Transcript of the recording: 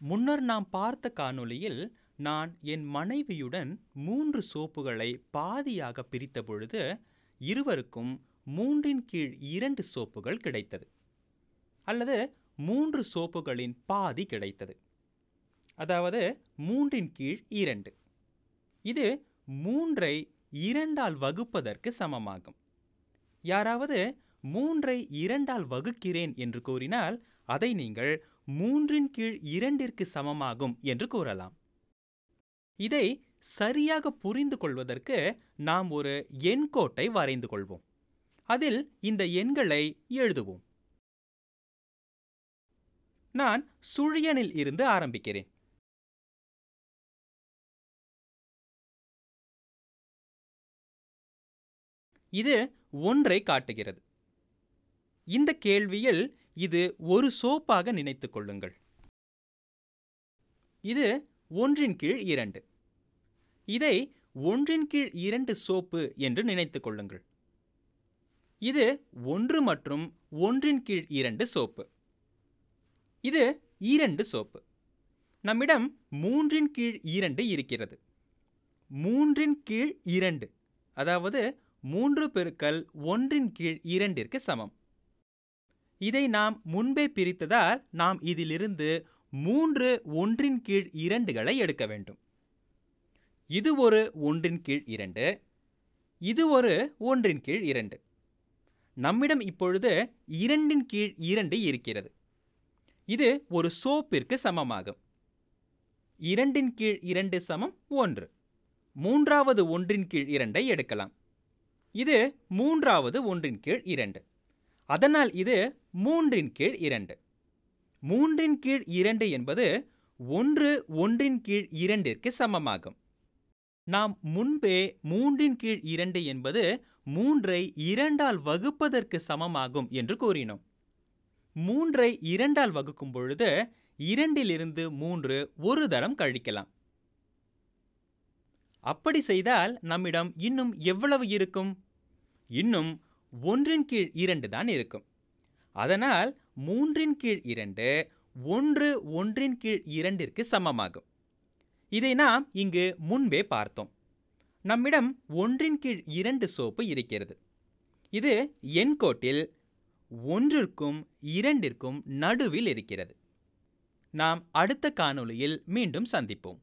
முன்னர் நாம் பார்த்த காணொளியில் நான் என் மனைவியுடன் மூன்று சோப்புகளை பாதியாக பிரித்த பொழுது இருவருக்கும் மூன்றின் கீழ் இரண்டு சோப்புகள் கிடைத்தது. அல்லது மூன்று சோப்புகளின் பாதி கிடைத்தது. அதாவது மூன்றின் கீழ் இரண்டு. இது மூன்றை இரண்டால் வகுப்பதற்கு சமமாகும். யாராவது மூன்றை இரண்டால் வகுக்கிறேன் என்று கூறினால் அதை நீங்கள் மூன்றின் கீழ் இரண்டிற்கு சமமாகும் என்று கூறலாம். இதை சரியாக புரிந்து கொள்வதற்கு நாம் ஒரு எண்கோட்டை வரைந்து கொள்வோம். அதில் இந்த எண்களை எழுதுவோம். நான் சுழியனில் இருந்து ஆரம்பிக்கிறேன். இது ஒன்றை காட்டுகிறது. இந்த கேள்வியில் இது ஒரு சோப்பாக நினைத்து கொள்ளுங்கள். இது ஒன்றின் கீழ் இரண்டு. இதை ஒன்றின் கீழ் இரண்டு சோப்பு என்று நினைத்துக் கொள்ளுங்கள். இது ஒன்று மற்றும் ஒன்றின் கீழ் இரண்டு சோப்பு. இது இரண்டு சோப்பு. நம்மிடம் மூன்றின் கீழ் இரண்டு இருக்கிறது. மூன்றின் கீழ் இரண்டு அதாவது மூன்று பெருக்கல் ஒன்றின் கீழ் இரண்டிற்கு சமம். இதை நாம் முன்பே பிரித்ததால் நாம் இதிலிருந்து மூன்று ஒன்றின் கீழ் இரண்டுகளை எடுக்க வேண்டும். இது ஒரு ஒன்றின் கீழ் இரண்டு இது ஒரு ஒன்றின் கீழ் இரண்டு. நம்மிடம் இப்பொழுது இரண்டின் கீழ் இரண்டு இருக்கிறது. இது ஒரு சோப்பிற்கு சமமாகும். இரண்டின் கீழ் இரண்டு சமம் ஒன்று. மூன்றாவது ஒன்றின் கீழ் இரண்டை எடுக்கலாம். இது மூன்றாவது ஒன்றின் கீழ் இரண்டு. அதனால் இது மூன்றின் கீழ் இரண்டு. மூன்றின் கீழ் இரண்டு என்பது ஒன்று ஒன்றின் கீழ் இரண்டிற்கு சமமாகும். நாம் முன்பே மூன்றின் கீழ் இரண்டு என்பது மூன்றை இரண்டால் வகுப்பதற்கு சமமாகும் என்று கூறினோம். மூன்றை இரண்டால் வகுக்கும் பொழுது இரண்டிலிருந்து மூன்று ஒரு தரம் கழிக்கலாம். அப்படி செய்தால் நம்மிடம் இன்னும் எவ்வளவு இருக்கும்? இன்னும் ஒன்றின் கீழ் இரண்டு தான் இருக்கும். அதனால் மூன்றின் கீழ் இரண்டு ஒன்று ஒன்றின் கீழ் இரண்டிற்கு சமமாகும். இதை நாம் இங்கு முன்பே பார்த்தோம். நம்மிடம் ஒன்றின் கீழ் இரண்டு சோப்பு இருக்கிறது. இது எண்கோட்டில் ஒன்றிற்கும் இரண்டிற்கும் நடுவில் இருக்கிறது. நாம் அடுத்த காணொளியில் மீண்டும் சந்திப்போம்.